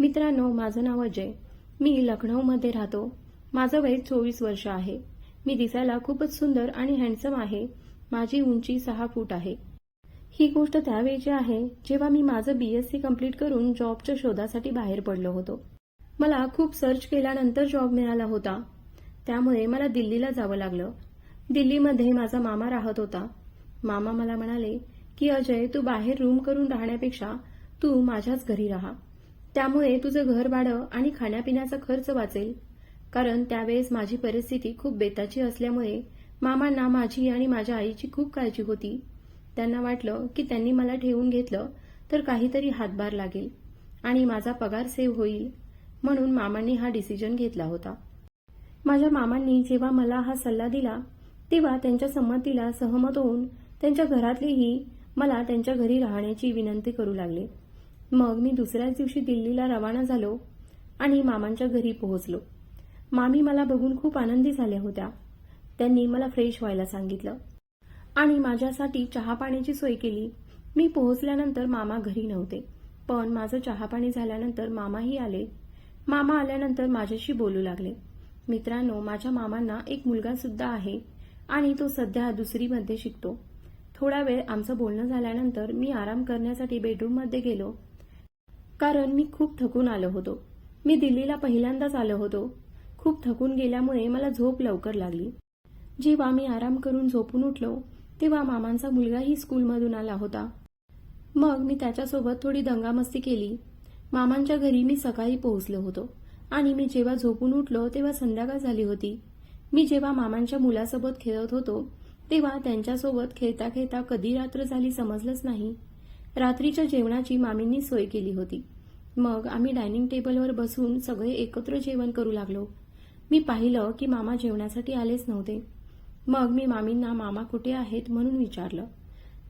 मित्रांनो माझं नाव अजय. मी लखनौमध्ये राहतो. माझं वय चोवीस वर्ष आहे. मी दिसायला खूपच सुंदर आणि हँडसम आहे. माझी उंची सहा फूट आहे. ही गोष्ट त्यावेळची आहे जेव्हा मी माझं बीएससी कंप्लीट करून जॉबच्या शोधासाठी बाहेर पडलो होतो. मला खूप सर्च केल्यानंतर जॉब मिळाला होता. त्यामुळे मला दिल्लीला जावं लागलं. दिल्लीमध्ये माझा मामा राहत होता. मामा मला म्हणाले की अजय तू बाहेर रूम करून राहण्यापेक्षा तू माझ्याच घरी राहा. त्यामुळे तुझं घर भाडं आणि खाण्यापिण्याचा खर्च वाचेल. कारण त्यावेळेस माझी परिस्थिती खूप बेताची असल्यामुळे मामांना माझी आणि माझ्या आईची खूप काळजी होती. त्यांना वाटलं की त्यांनी मला ठेवून घेतलं तर काहीतरी हातभार लागेल आणि माझा पगार सेव्ह होईल म्हणून मामांनी हा डिसिजन घेतला होता. माझ्या मामांनी जेव्हा मला हा सल्ला दिला तेव्हा त्यांच्या संमतीला सहमत होऊन त्यांच्या घरातलेही मला त्यांच्या घरी राहण्याची विनंती करू लागले. मग मी दुसऱ्याच दिवशी दिल्लीला रवाना झालो आणि मामांच्या घरी पोहोचलो. मामी मला बघून खूप आनंदी झाल्या होत्या. त्यांनी मला फ्रेश व्हायला सांगितलं. आणि माझ्यासाठी चहा पाण्याची सोय केली. मी पोहोचल्यानंतर मामा घरी नव्हते. पण माझं चहा पाणी झाल्यानंतर मामाही आले. मामा आल्यानंतर माझ्याशी बोलू लागले. मित्रांनो माझ्या मामांना एक मुलगा सुद्धा आहे आणि तो सध्या दुसरीमध्ये शिकतो. थोडा वेळ आमचं बोलणं झाल्यानंतर मी आराम करण्यासाठी बेडरूममध्ये गेलो. कारण मी खूप थकून आलो होतो. मी दिल्लीला पहिल्यांदाच आलो होतो. खूप थकून गेल्यामुळे मला झोप लवकर लागली. जेव्हा मी आराम करून झोपून उठलो तेव्हा मामांचा मुलगाही स्कूलमधून आला होता. मग मी त्याच्यासोबत थोडी दंगामस्ती केली. मामांच्या घरी मी सकाळी पोहोचलो होतो आणि मी जेव्हा झोपून उठलो तेव्हा संध्याकाळ झाली होती. मी जेव्हा मामांच्या मुलासोबत खेळत होतो तेव्हा त्यांच्यासोबत खेळता खेळता कधी रात्र झाली समजलंच नाही. रात्रीच्या जेवणाची मामींनी सोय केली होती. मग आम्ही डायनिंग टेबलवर बसून सगळे एकत्र जेवण करू लागलो. मी पाहिलं की मामा जेवणासाठी आलेच नव्हते. मग मी मामींना मामा कुठे आहेत? म्हणून विचारलं.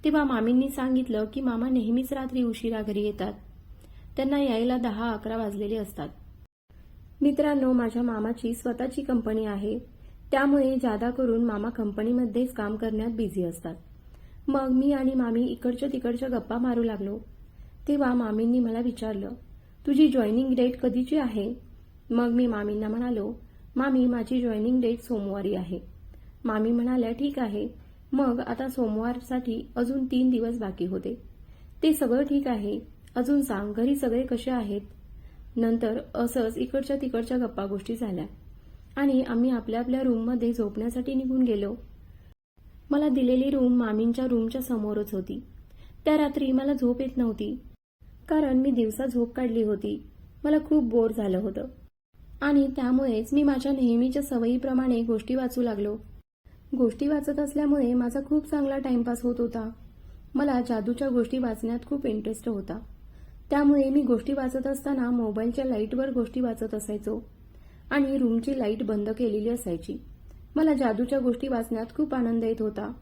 तेव्हा मामींनी सांगितलं की मामा नेहमीच रात्री उशिरा घरी येतात. त्यांना यायला दहा अकरा वाजलेले असतात. मित्रांनो माझ्या मामाची स्वतःची कंपनी आहे. त्यामुळे जादा करून मामा कंपनीमध्येच काम करण्यात बिझी असतात. मग मी आणि मामी इकडच्या तिकडच्या गप्पा मारू लागलो. तेव्हा मामींनी मला विचारलं तुझी जॉईनिंग डेट कधीची आहे? मग मी मामींना म्हणालो मामी माझी जॉईनिंग डेट सोमवारी आहे. मामी म्हणाल्या ठीक आहे. मग आता सोमवारसाठी अजून तीन दिवस बाकी होते. ते सगळं ठीक आहे. अजून सांग घरी सगळे कसे आहेत? नंतर असंच इकडच्या तिकडच्या गप्पा गोष्टी झाल्या. आणि आम्ही आपल्या आपल्या रूममध्ये झोपण्यासाठी निघून गेलो. मला दिलेली रूम मामींच्या रूमच्या समोरच होती. त्या रात्री मला झोप येत नव्हती. कारण मी दिवसा झोप काढली होती. मला खूप बोर झालं होतं. आणि त्यामुळेच मी माझ्या नेहमीच्या सवयीप्रमाणे गोष्टी वाचू लागलो. गोष्टी वाचत असल्यामुळे माझा खूप चांगला टाइमपास होत होता. मला जादूच्या गोष्टी वाचण्यात खूप इंटरेस्ट होता. त्यामुळे मी गोष्टी वाचत असताना मोबाईलच्या लाईटवर गोष्टी वाचत असायचो. आणि रूमची लाइट बंद केलेली असायची. मला जादूच्या गोष्टी वाचण्यात खूप आनंद येत होता.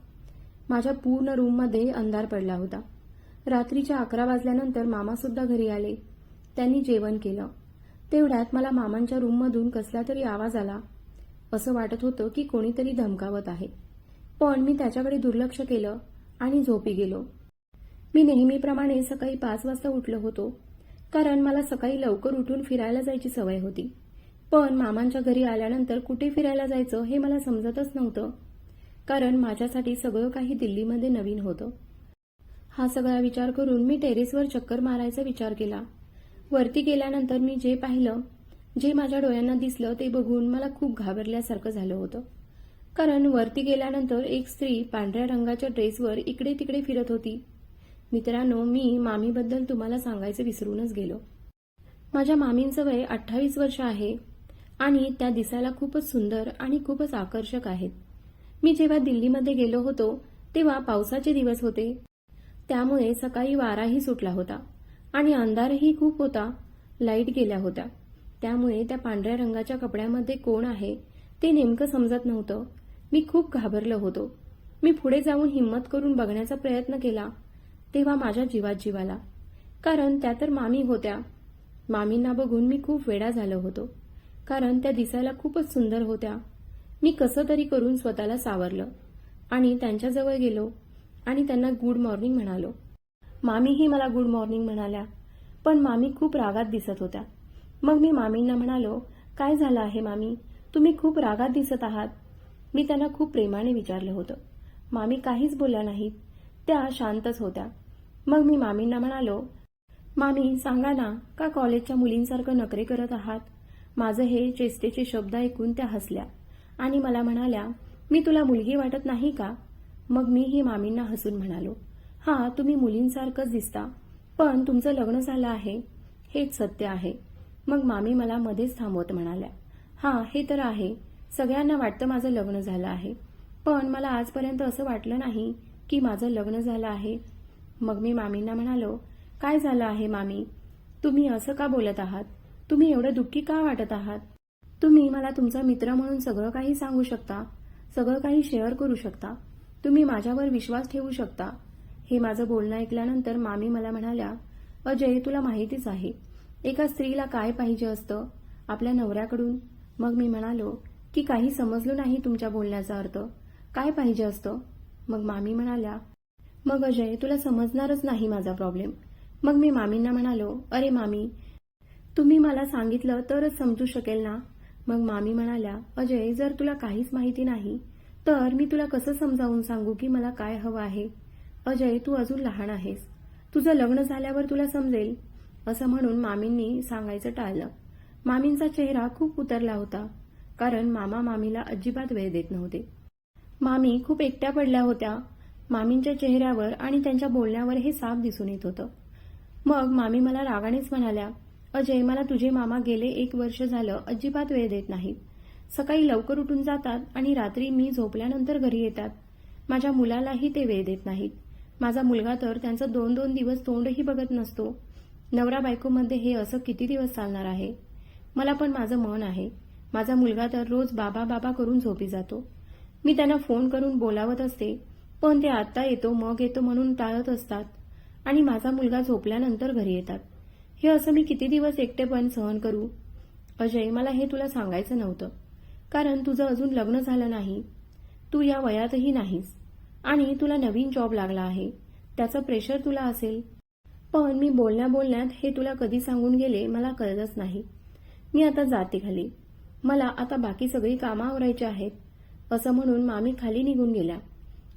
माझ्या पूर्ण रूममध्ये अंधार पडला होता. रात्रीच्या अकरा वाजल्यानंतर मामासुद्धा घरी आले. त्यांनी जेवण केलं. तेवढ्यात मला मामांच्या रूममधून कसला तरी आवाज आला. असं वाटत होतं की कोणीतरी धमकावत आहे. पण मी त्याच्याकडे दुर्लक्ष केलं आणि झोपी गेलो. मी नेहमीप्रमाणे सकाळी पाच वाजता उठलो होतो. कारण मला सकाळी लवकर उठून फिरायला जायची सवय होती. पण मामांच्या घरी आल्यानंतर कुठे फिरायला जायचं हे मला समजतच नव्हतं. कारण माझ्यासाठी सगळं काही दिल्लीमध्ये नवीन होतं. हा सगळा विचार करून मी टेरेसवर चक्कर मारायचा विचार केला. वरती गेल्यानंतर मी जे पाहिलं जे माझ्या डोळ्यांना दिसलं ते बघून मला खूप घाबरल्यासारखं झालं होतं. कारण वरती गेल्यानंतर एक स्त्री पांढऱ्या रंगाच्या ड्रेसवर इकडे तिकडे फिरत होती. मित्रांनो मी मामीबद्दल तुम्हाला सांगायचं विसरूनच गेलो. माझ्या मामींचं वय अठ्ठावीस वर्ष आहे. आणि त्या दिसायला खूपच सुंदर आणि खूपच आकर्षक आहेत. मी जेव्हा दिल्लीमध्ये गेलो होतो तेव्हा पावसाचे दिवस होते. त्यामुळे सकाळी वाराही सुटला होता आणि अंधारही खूप होता लाइट गेल्या होत्या. त्यामुळे त्या पांढऱ्या रंगाच्या कपड्यामध्ये कोण आहे ते नेमकं समजत नव्हतं. मी खूप घाबरलो होतो. मी पुढे जाऊन हिंमत करून बघण्याचा प्रयत्न केला तेव्हा माझ्या जीवात जीवाला कारण त्या तर मामी होत्या. मामींना बघून मी खूप वेडा झालो होतो. कारण त्या दिसायला खूपच सुंदर होत्या. मी कसं तरी करून स्वतःला सावरलं. आणि त्यांच्याजवळ गेलो आणि त्यांना गुड मॉर्निंग म्हणालो. मामीही मला गुड मॉर्निंग म्हणाल्या. पण मामी खूप रागात दिसत होत्या. मग मी मामींना म्हणालो काय झालं आहे मामी? तुम्ही खूप रागात दिसत आहात. मी त्यांना खूप प्रेमाने विचारलं होतं. मामी काहीच बोलल्या नाहीत. त्या शांतच होत्या. मग मी मामींना म्हणालो मामी सांगा ना का कॉलेजच्या मुलींसारखं नखरे करत आहात? माझं हे चेष्टेचे शब्द ऐकून त्या हसल्या. आणि मला म्हणाल्या मी तुला मुलगी वाटत नाही का? मग मी ही मामींना हसून म्हणालो हा तुम्ही मुलींसारखंच दिसता पण तुमचं लग्न झालं आहे हेच सत्य आहे. मग मामी मला मध्येच थांबवत म्हणाल्या हा हे तर आहे सगळ्यांना वाटतं माझं लग्न झालं आहे पण मला आजपर्यंत असं वाटलं नाही की माझं लग्न झालं आहे. मग मी मामींना म्हणालो काय झालं आहे मामी? तुम्ही असं का बोलत आहात? तुम्ही एवढं दुःखी का वाटत आहात? तुम्ही मला तुमचा मित्र म्हणून सगळं काही सांगू शकता सगळं काही शेअर करू शकता. तुम्ही माझ्यावर विश्वास ठेवू शकता. हे माझं बोलणं ऐकल्यानंतर मामी मला म्हणाल्या अजय तुला माहितीच आहे. एका स्त्रीला काय पाहिजे असतं? आपल्या नवऱ्याकडून. मग मी म्हणालो की काही समजलो नाही तुमच्या बोलण्याचा अर्थ. काय पाहिजे असतं? मग मामी म्हणाल्या मग अजय तुला समजणारच नाही माझा प्रॉब्लेम मग मी मामींना म्हणालो अरे मामी तुम्ही मला सांगितलं तरच समजू शकेल ना? मग मामी म्हणाल्या अजय जर तुला काहीच माहिती नाही तर मी तुला कसं समजावून सांगू की मला काय हवं आहे? अजय तू अजून लहान आहेस. तुझं लग्न झाल्यावर तुला समजेल असं म्हणून मामींनी सांगायचं टाळलं. मामींचा चेहरा खूप उतरला होता कारण मामा मामीला अजिबात वेळ देत नव्हते. मामी खूप एकट्या पडल्या होत्या. मामींच्या चेहऱ्यावर आणि त्यांच्या बोलण्यावर हे साफ दिसून येत होतं. मग मामी मला रागानेच म्हणाल्या अजय मला तुझे मामा गेले एक वर्ष झालं अजिबात वेळ देत नाहीत सकाळी लवकर उठून जातात आणि रात्री मी झोपल्यानंतर घरी येतात. माझ्या मुलालाही ते वेळ देत नाहीत. माझा मुलगा तर त्यांचं दोन दोन दिवस तोंडही बघत नसतो. नवरा बायकोमध्ये हे असं किती दिवस चालणार आहे? मला पण माझं मन आहे. माझा मुलगा तर रोज बाबा बाबा करून झोपी जातो. मी त्यांना फोन करून बोलावत असते पण ते आत्ता येतो मग येतो म्हणून टाळत असतात. आणि माझा मुलगा झोपल्यानंतर घरी येतात. हे असं मी किती दिवस एकटेपण सहन करू? अजय मला हे तुला सांगायचं नव्हतं. कारण तुझं अजून लग्न झालं नाही. तू या वयातही नाहीस. आणि तुला नवीन जॉब लागला आहे. त्याचं प्रेशर तुला असेल. पण मी बोलण्या बोलण्यात हे तुला कधी सांगून गेले मला कळलंच नाही. मी आता जाते खाली. मला आता बाकी सगळी कामं आवरायची आहेत. असं म्हणून मामी खाली निघून गेल्या.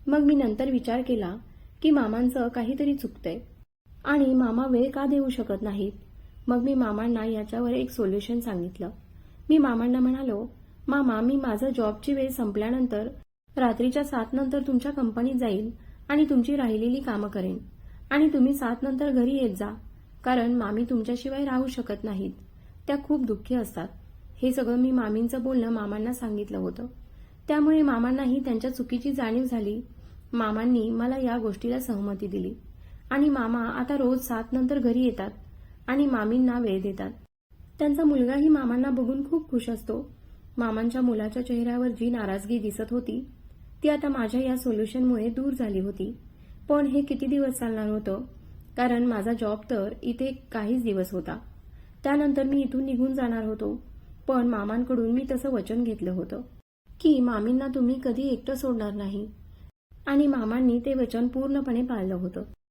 मग मी नंतर विचार केला की मामांचं काहीतरी चुकतंय. आणि मामा वेळ का देऊ शकत नाहीत? मग मी मामांना याच्यावर एक सोल्युशन सांगितलं. मी मामांना म्हणालो मामा मी माझं जॉबची वेळ संपल्यानंतर रात्रीच्या सात नंतर तुमच्या कंपनीत जाईल आणि तुमची राहिलेली कामं करेन. आणि तुम्ही सात नंतर घरी येत जा कारण मामी तुमच्याशिवाय राहू शकत नाहीत. त्या खूप दुःखी असतात. हे सगळं मी मामींचं बोलणं मामांना सांगितलं होतं. त्यामुळे मामांनाही त्यांच्या चुकीची जाणीव झाली. मामांनी मला या गोष्टीला सहमती दिली. आणि मामा आता रोज सात नंतर घरी येतात आणि मामींना वेळ देतात. त्यांचा मुलगाही मामांना बघून खूप खुश असतो. मामांच्या मुलाच्या चेहऱ्यावर जी नाराजगी दिसत होती ती आता माझ्या या सोल्युशनमुळे दूर झाली होती. पण हे किती दिवस चालणार होतं? कारण माझा जॉब तर इथे काहीच दिवस होता. त्यानंतर मी इथून निघून जाणार होतो. पण मामांकडून मी तसं वचन घेतलं होतं. की मामींना तुम्ही कधी एकटं सोडणार नाही. आणि मामांनी ते वचन पूर्णपणे पाळलं होतं.